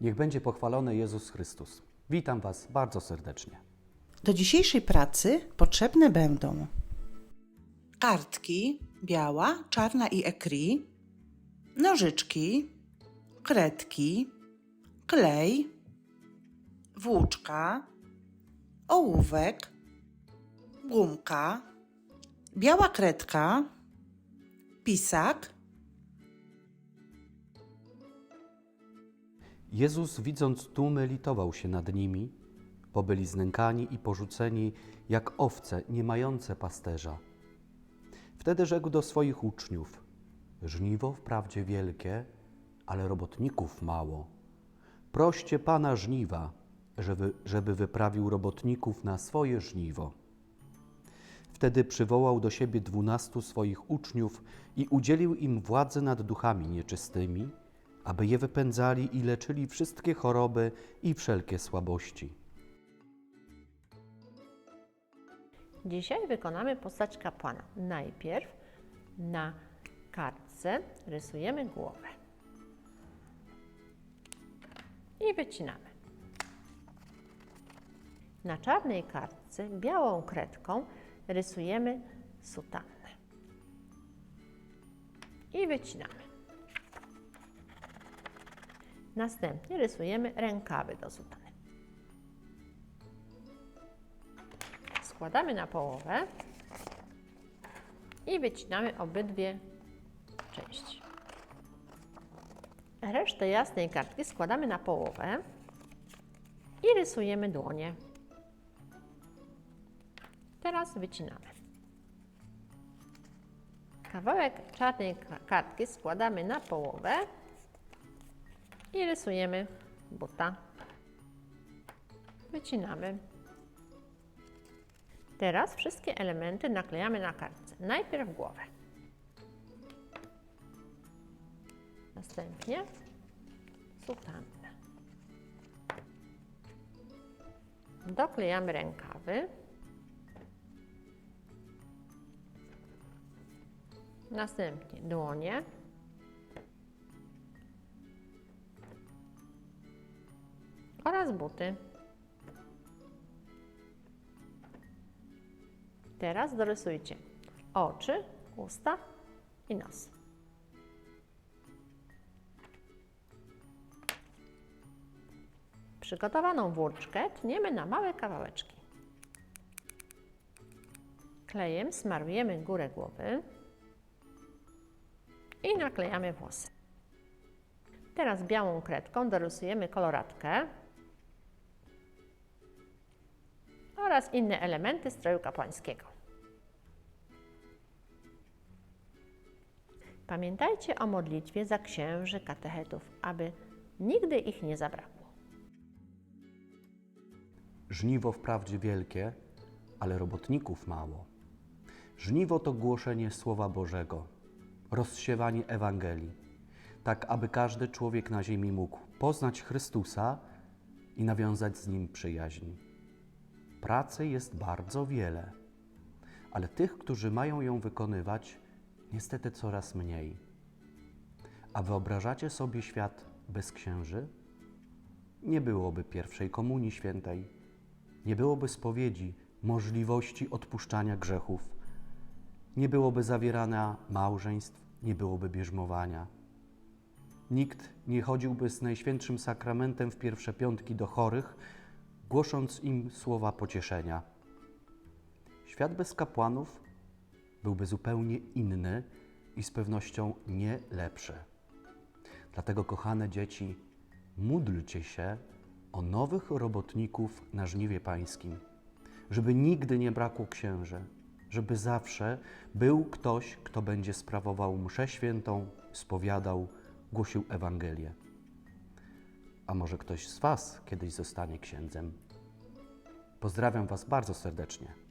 Niech będzie pochwalony Jezus Chrystus. Witam Was bardzo serdecznie. Do dzisiejszej pracy potrzebne będą kartki biała, czarna i ekri, nożyczki, kredki, klej, włóczka, ołówek, gumka, biała kredka, pisak, Jezus, widząc tłumy, litował się nad nimi, bo byli znękani i porzuceni jak owce nie mające pasterza. Wtedy rzekł do swoich uczniów: Żniwo wprawdzie wielkie, ale robotników mało. Proście Pana żniwa, żeby, żeby wyprawił robotników na swoje żniwo. Wtedy przywołał do siebie dwunastu swoich uczniów i udzielił im władzy nad duchami nieczystymi, aby je wypędzali i leczyli wszystkie choroby i wszelkie słabości. Dzisiaj wykonamy postać kapłana. Najpierw na kartce rysujemy głowę i wycinamy. Na czarnej kartce białą kredką rysujemy sutannę i wycinamy. Następnie rysujemy rękawy do sutanny. Składamy na połowę i wycinamy obydwie części. Resztę jasnej kartki składamy na połowę i rysujemy dłonie. Teraz wycinamy. Kawałek czarnej ka- kartki składamy na połowę i rysujemy buta. Wycinamy. Teraz wszystkie elementy naklejamy na kartce. Najpierw głowę. Następnie sutannę. Doklejamy rękawy. Następnie dłonie. Oraz buty. Teraz dorysujcie oczy, usta i nos. Przygotowaną włóczkę tniemy na małe kawałeczki. Klejem smarujemy górę głowy i naklejamy włosy. Teraz białą kredką dorysujemy koloratkę oraz inne elementy stroju kapłańskiego. Pamiętajcie o modlitwie za księży katechetów, aby nigdy ich nie zabrakło. Żniwo wprawdzie wielkie, ale robotników mało. Żniwo to głoszenie Słowa Bożego, rozsiewanie Ewangelii, tak aby każdy człowiek na ziemi mógł poznać Chrystusa i nawiązać z Nim przyjaźń. Pracy jest bardzo wiele, ale tych, którzy mają ją wykonywać, niestety coraz mniej. A wyobrażacie sobie świat bez księży? Nie byłoby pierwszej komunii świętej, nie byłoby spowiedzi, możliwości odpuszczania grzechów, nie byłoby zawierania małżeństw, nie byłoby bierzmowania. Nikt nie chodziłby z Najświętszym Sakramentem w pierwsze piątki do chorych, głosząc im słowa pocieszenia. Świat bez kapłanów byłby zupełnie inny i z pewnością nie lepszy. Dlatego, kochane dzieci, módlcie się o nowych robotników na żniwie pańskim, żeby nigdy nie brakło księży, żeby zawsze był ktoś, kto będzie sprawował mszę świętą, spowiadał, głosił Ewangelię. A może ktoś z Was kiedyś zostanie księdzem? Pozdrawiam Was bardzo serdecznie.